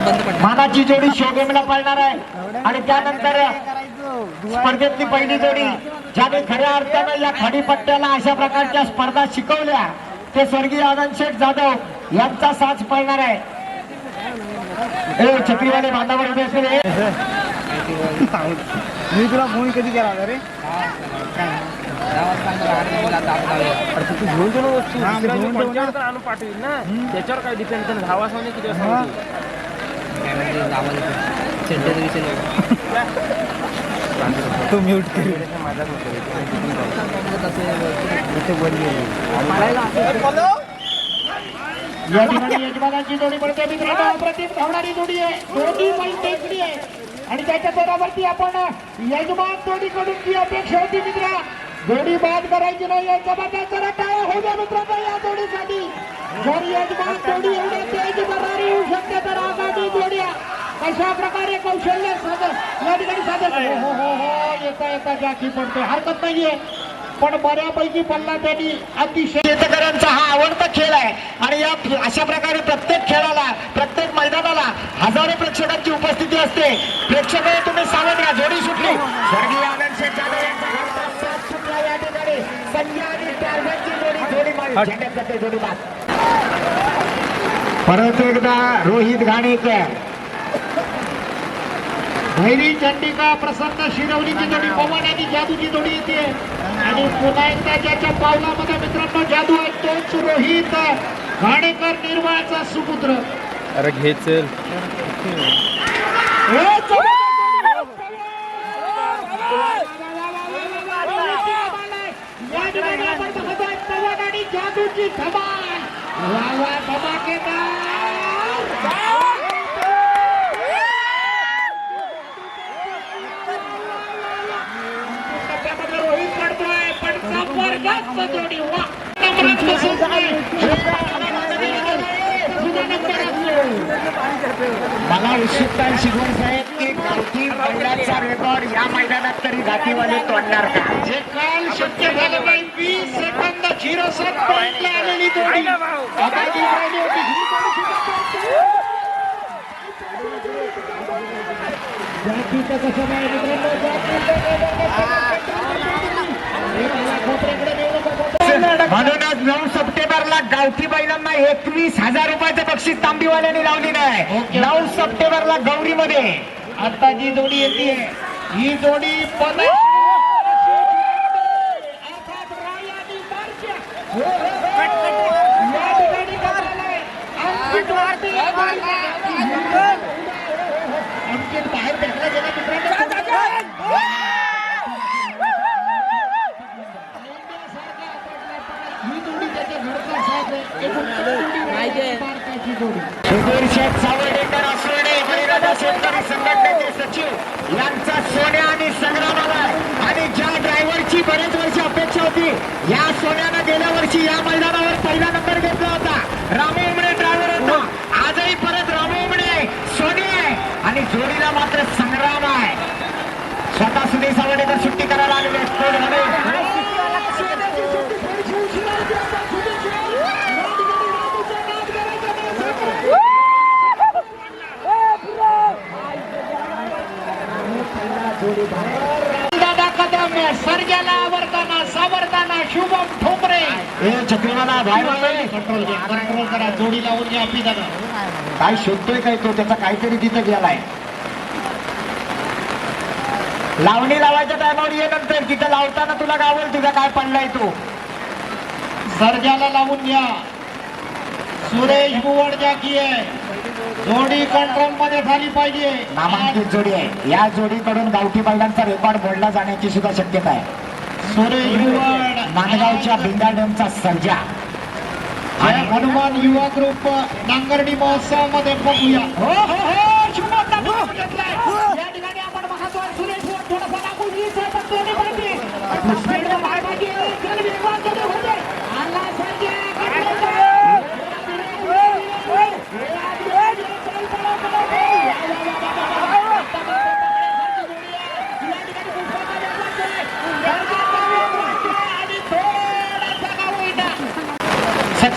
मानाची जोडी शोगेमला पळणार आहे. आणि त्यानंतर स्पर्धेतली पहिली जोडी ज्याने खऱ्या अर्थानं या खडीपट्ट्याला अशा प्रकारच्या स्पर्धा शिकवल्या ते स्वर्गीय आनंद शेठ जाधव यांचा साथ पळणार आहे. ए छत्रीवाले बांधावर उभे असलेले. मी तुला फोन कधी केला रे? घेऊन पाठवील ना. त्याच्यावर काय डिपेंड कर दहा वाजता म्हणजे हा. तू म्यूट कर. या. ठिकाणी यजमानाची जोडी पडते मित्रांनो अप्रतिम धावणारी जोडी आहे. दोन्ही पण टेकडी आहे. आणि त्याच्या बरोबरती आपण यजमान जोडीकडून जी अपेक्षा होती मित्रा जोडी बाद करायची नाही या जबरदस्त जरा टाळ्या होऊ द्या मित्रांनो या जोडीसाठी. जर यजमान जोडी एवढ्या तेज बरारी येऊ शकते तर जोड्या कशा प्रकारे कौशल्य सादर या ठिकाणी सादर हो हो हो हो येता येता जाखी पडते हरकत नाहीये. पण बऱ्यापैकी पल्ला त्यांनी अतिशय शेतकऱ्यांचा हा आवडता खेळ आहे. आणि या अशा प्रकारे प्रत्येक खेळाला प्रत्येक मैदानाला हजारो प्रेक्षकांची उपस्थिती असते. प्रेक्षक तुम्ही सावध घ्या जोडी सुटली. स्वर्गीय आनंद यांचा घरचा साथ सुटला या ठिकाणी. संजय आणि टार्झनची जोडी जोडी मारी झेंड्यात जाते जोडी बाद परत एकदा रोहित घाणेकर. भैरी चंडिका प्रसन्न शिरवलीची जोडी पवन आणि जादूची जोडी येते आणि पुन्हा एकदा ज्याच्या पावलामध्ये मित्रांनो जादू आहे तोच रोहित घाणेकर निर्मळचा सुपुत्र अरे घे चल हे चला! या ठिकाणी आपण बघतोय पवन आणि जादूची धमाल वा वा टप्प्यामध्ये रोहित पडतोय पण जबरदस्त जोडी वा नंबरात बसून आहे. तुझा नंबर असतो. मला उत्सुकता आहे शिकवण साहेब की गावठी बैलाचा रेकॉर्ड या मैदानात तरी गाठीवाले तोडणार का? जे काल शक्य झालं नाही वीस सेकंद झिरो सात पॉईंटला आलेली जोडी. राहिली होती. कसं नाही मित्रांनो, खोपऱ्याकडे. म्हणूनच नऊ सप्टेंबरला गावठी बैलांना एकवीस हजार रुपयाचं बक्षीस तांबीवाल्यांनी लावली नाही नऊ सप्टेंबरला गौरीमध्ये आता जी जोडी येते ही जोडी पण बाहेर भेटला गेला मित्रांनो सुधीर शेठ बळीराजा शेतकरी संघटनेचे सचिव यांचा सोन्या आणि संग्रामाला आणि ज्या ड्रायव्हरची बरेच अपेक्षा होती या सोन्यानं गेल्या वर्षी या मैदानावर पहिला नंबर घेतला होता. रामू उमणे ड्रायव्हर होता. आजही परत रामू उमणे सोने आहे आणि जोडीला मात्र संग्राम आहे. स्वतः सुधीर सावडेकर सुट्टी करायला आलेले आहेत. कदम सर्ग्याला आवडताना सावरताना शुभम ठोंबरे. हे चक्रीवाला बाहेर कंट्रोल कंट्रोल करा जोडी लावून घ्या आपली दादा काय शोधतोय काय तो? त्याचा काहीतरी तिथं गेलाय. लावणी लावायच्या टायमावर ये नंतर तिथं लावताना तुला गावल तुझा काय पडलाय तो? सर्ग्याला लावून घ्या. सुरेश बुवड जाकी आहे. जोडी कंट्रोलमध्ये झाली पाहिजे. नामांकित जोडी आहे. या जोडीकडून गावठी बैलांचा रेकॉर्ड मोडला जाण्याची सुद्धा शक्यता आहे. सुरेश बुवड नांदगावच्या बिंदा डॅमचा सर्जा. आणि हनुमान युवा ग्रुप नांगरणी महोत्सवमध्ये बघूया. हो हो हो शुभम दादा घेतलाय. या ठिकाणी आपण सुरेश पण दोन्ही बाहेर वेगवान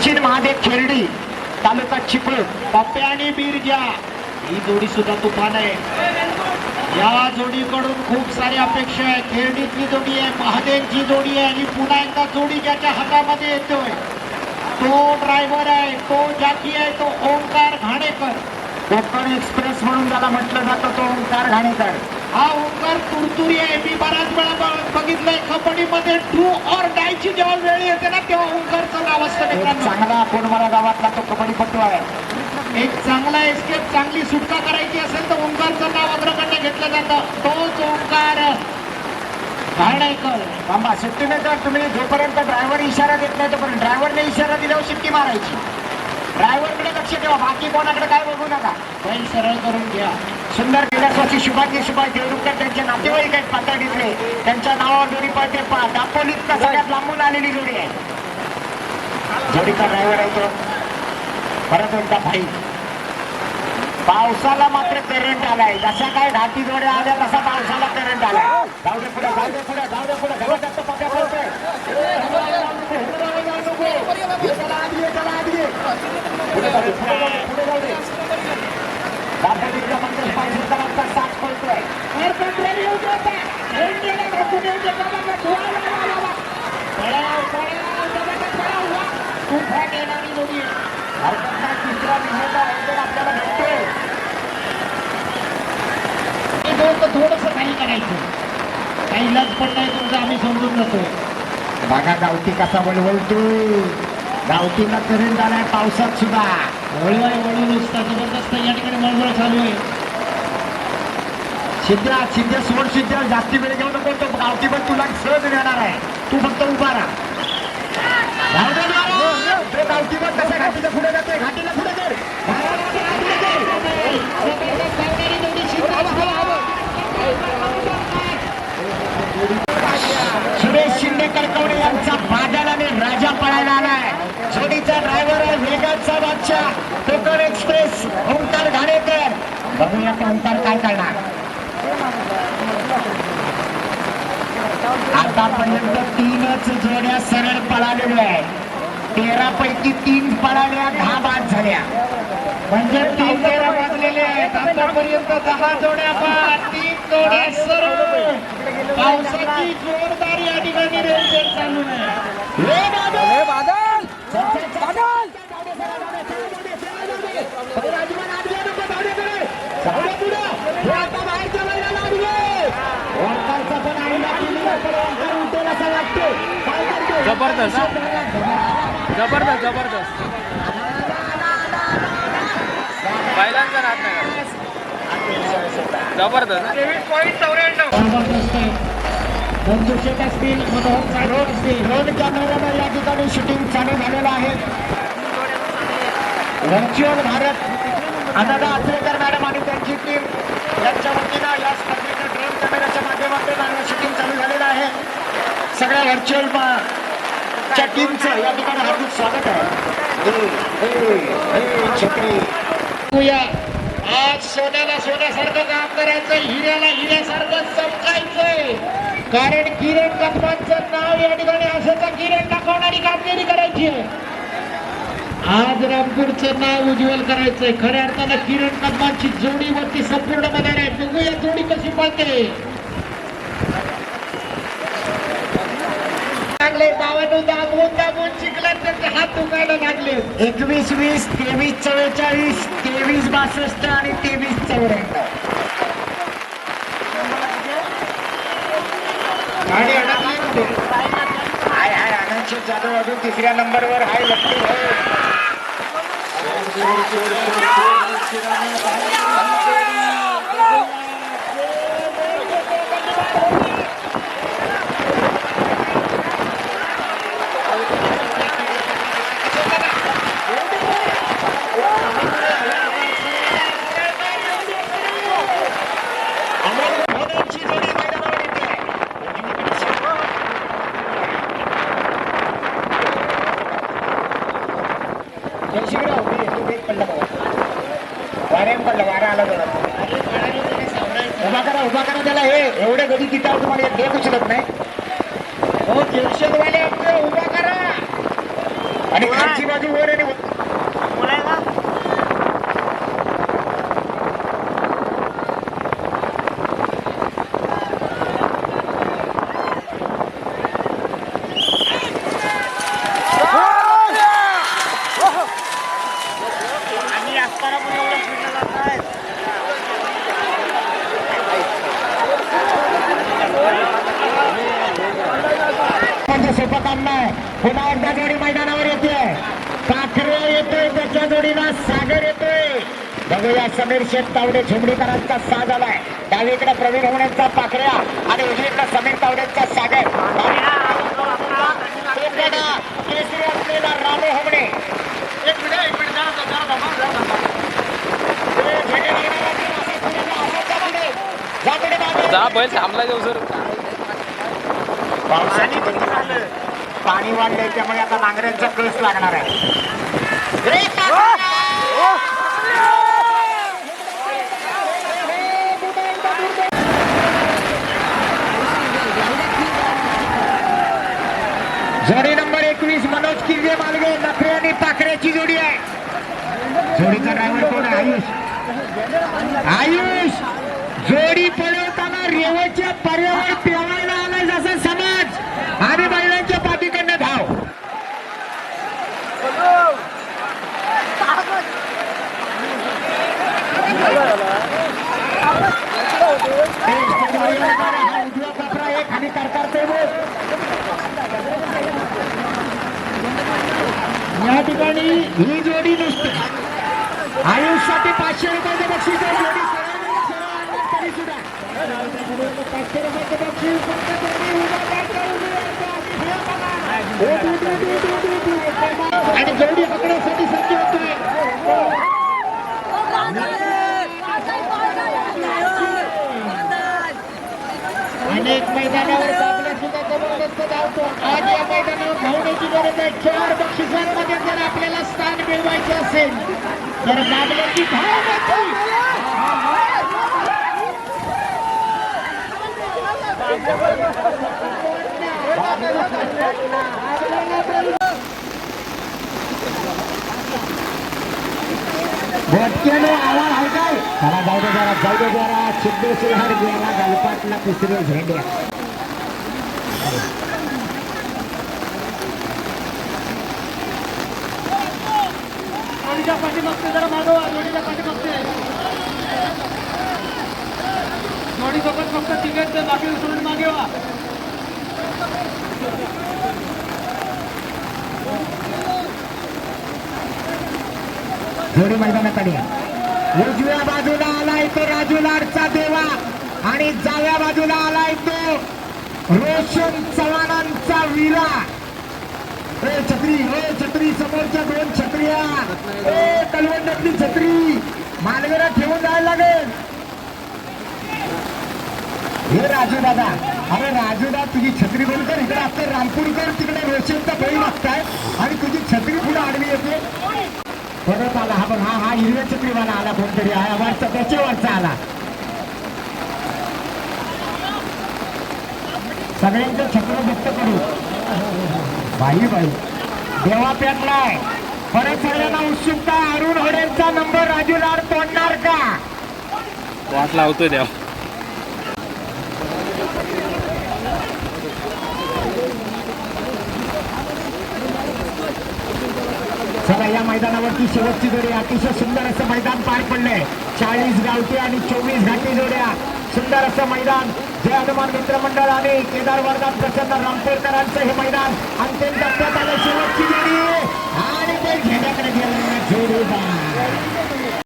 सचिन महादेव खेरडी तालुका चिपळूण. पप्पे आणि बिरजा ही जोडी सुद्धा तुफान आहे. या जोडीकडून खूप सारी अपेक्षा आहे खेरडीतली जोडी आहे महादेवची जोडी आहे आणि पुन्हा एकदा जोडी ज्याच्या हातामध्ये येतोय. तो ड्रायव्हर आहे तो जाकी आहे तो ओंकार घाणेकर. कोकण एक्सप्रेस म्हणून त्याला म्हटलं जातं तो ओंकार घाणेकर. हा ओंकार तुरतुरी आहे. मी बऱ्याच वेळा ब- कबड्डीमध्ये ट्रू ऑर डायची जेव्हा वेळ येते ना तेव्हा ओंकारचं नाव असतं मित्रांनो. चांगला कोणवाला गावातला तो कबड्डीपटू आहे. एक चांगला एस्केप चांगली सुटका करायची असेल तर ओंकारचं नाव अग्रगण्य घेतलं जातं. तोच ओंकार थांबा शिट्टी नाही तर तुम्ही जोपर्यंत ड्रायव्हर इशारा देत नाही तोपर्यंत ड्रायव्हरने इशारा दिल्यावर शिट्टी मारायची. ड्रायव्हरकडे लक्ष ठेवा बाकी कोणाकडे काय बघू नका. बैल सरळ करून घ्या. सुंदर दिलासवाची शुभांगी सुभाष देवरुखकर त्यांचे नातेवाईक आहेत पातळीतले. त्यांच्या नावावर जोडी पळते. पा- दापोलीत का सगळ्यात लांबून आलेली जोडी आहे. जोडीचा ड्रायव्हर आहे तो. परत एकदा भाई. पावसाला मात्र करंट आलाय. जशा काय ढाकी जोड्या आल्या तसा पावसाला करंट आलाय. जाऊ दे पुढे जाऊ दे पुढे जाऊ दे पुढे. घरात जास्त पक्या पडतोय. पुढे जाऊ दे, पुढे जाऊ दे, पुढे जाऊ दे. दापोलीतला मंगेश पाटीलचा मागचा साथ पळतोय वर कंट्रोल येऊ देता. इंडियाला ढकलून येऊ देता. बाबा, धुवा, वा, वा, वा, वा. पळाव, पळाव, जबरदस्त पळाव, वा. तुफान येणारी जोडी आहे. हरकत नाही, तिसरा विजेता अवसर आपल्याला भेटतोय हे दोन तर थोडंसं काही करायचं लज पडलंय तुमचं आम्ही समजून जातो बघा गावठी कसा वळवळतोय. गावठीला करंट आलाय पावसात सुद्धा. वळवाय वळू नुसता जबरदस्त. या ठिकाणी मळमळ चालू आहे. सिद्ध्या सिद्ध्या सोड सिद्ध्या जास्ती वेळ घेऊ नको. तो गावठी पण तुला सहज नेणार आहे. तू फक्त उभा राहा. गावठी पण कसा घाटीला पुढे जातोय? घाटीला पुढे जाईल जबरदस्त धावणारी जोडी शिवराज सुरेश शिंदे कडकवडे यांचा बादल आणि राजा पळायला आलाय. जोडीचा ड्रायव्हर आहे वेगाचा बादशाह. कोकण एक्सप्रेस ओंकार घाणेकर. बघूया ते ओंकार काय करणार. आतापर्यंत तीनच जोड्या सरळ पळालेल्या आहेत. तेरा पैकी तीन पळाल्या दहा बाद झाल्या. म्हणजे तीन तेरा वाजलेले आहेत. आतापर्यंत दहा जोड्या बाद तीन जोड्या सरळ. पावसाची जोरदार या ठिकाणी रेलचेल चालू? जबरदस्त, जबरदस्त जबरदस्त. बैलांचा राहत नाही जबरदस्त. जबरदस्त आहे असतील मनोहर रोड असतील रोड कॅमेरानं या ठिकाणी शूटिंग चालू झालेलं आहे. व्हर्च्युअल भारत अनदा आचरेकर मॅडम आणि त्यांची टीम यांच्या वतीनं या स्पर्धेचं ड्रोन कॅमेऱ्याच्या माध्यमातून शूटिंग चालू झालेलं आहे. सगळ्या व्हर्च्युअल च्या टीमचं या ठिकाणी हार्दिक स्वागत आहे. आज सोन्याला सोन्यासारखं काम करायचं हिऱ्याला हिऱ्यासारखं चमकायचंय. कारण किरण कदमांचं नाव या ठिकाणी असाचा किरण दाखवणारी कामगिरी करायची आहे? आज रामपूरचं नाव उज्ज्वल करायचंय. खऱ्या अर्थानं किरण कदमांची जोडी वरती संपूर्ण मैदान आहे. बघूया जोडी कशी पळते. लागले बावन्न दाबून दाबून शिकल्यात तर हात दुखायला लागले एकवीस वीस तेवीस चव्वेचाळीस तेवीस बासष्ट आणि तेवीस चौऱ्याण्णव. आणि अडकली कुठे हाय हाय आनंद जाधव अजून तिसऱ्या नंबरवर हाय लक्ष्मी जोडी मैदानावर येते जयशिंगराव, हे, हे वेग पडला बाबा. वाऱ्यानं पडला वारा आला जरा उभा करा त्याला हे एवढे गडी तिथं तुम्हाला एक शकत नाही. हो दहशतवाले आपले उभा करा आणि खालची बाजू वर आणि पुन्हा एकदा जोडी मैदानावर येते पाखरे येतोय त्याच्या जोडीला सागर येतोय. बघूया समीर शेठ तावडे झुमडीकरांचा साज आलाय. डावीकडे प्रवीण होण्याचा पाखऱ्या आणि उजवीकडे समीर तावडेचा सागर. केसरी असलेला रामू होमणे एक मिनिट एक मिनिट जा, बैल थांबला जाऊ सर. पावसाची गती झालं. पाणी वाढलंय त्यामुळे आता नांगऱ्यांचा कळस लागणार आहे. काका! जोडी नंबर एकवीस मनोज किर्गे मालगे नखरे आणि पाखऱ्याची जोडी आहे. जोडीचा ड्रायव्हर कोण आहे? आयुष. आयुष जोडी पळवताना रेवच्या पर्यावरण पेवायला आलाय जसा समाज. आणि बैलांच्या पाठीकडनं धाव हा उजवा कोपरा आहे, खाली करकारतोय बघ. या ठिकाणी ही जोडी नुसती आयुष्यासाठी पाचशे रुपयाचं बक्षीस आहे जोडी सोळा- सोळा अंगात तरी सुद्धा पाचशे रुपयाचं बक्षीस आणि जोडी पकडण्यासाठी सज्ज होतोय. अनेक मैदानावर दाबला सुद्धा जबरदस्त धावतो. आज या मैदानावर धावण्याची गरज आहे. चार बक्षिसांमध्ये जर आपल्याला स्थान मिळवायचे असेल तर दाबल्याची धाव भटक्यानो आवाज आहे काय? चला जाऊ दे जरा जाऊ दे जरा. सिद्धेश्वर हर गेला गलपाटला तिसरे झेंड्या पाठीमागते जरा मागवा जोडीच्या पाठीमागचे. जोडीसोबत फक्त तिकीट बाकी सोडून मागे वा. जोडी मैदानात आली. उजव्या बाजूला आलाय तो राजू लाडचा देवा आणि जाव्या बाजूला आलाय तो रोशन चव्हाणांचा विरा. ए छत्री ए छत्री समोरच्या दोन छत्रिया. ए तलवंडातली छत्री. मालवेला ठेवून जायला लागेल. हे राजू दादा अरे राजू दादा तुझी छत्री बंद कर तिकडे रोशनचा बळी मागताय आणि तुझी छत्री पुढे आडवी येते. परत आला हा बघ हा हा हिरव्या छत्रीवाला आला कोणतरी. हा वरचा त्याच्या वरचा आला. सगळ्यांचं छत्र व्यक्त करू. बाई बाई. देवा पेटलाय परत सगळ्यांना उत्सुकता. अरुण होडेंचा नंबर राजू लाड तोडणार का? वाट लावतोय देवा. चला या मैदानावरती शेवटची जोडी अतिशय सुंदर असं मैदान पार पडलंय. चाळीस गावठी आणि चोवीस घाटी जोड्या. सुंदर असं मैदान. जय हनुमान मित्र मंडळ आणि केदार वर्गात प्रसन्न रामपेरकरांचं हे मैदान. अंतिम टप्प्यात आलं शेवटची जोडी. आणि ते घेण्याकडे गेलं. जोडीदार.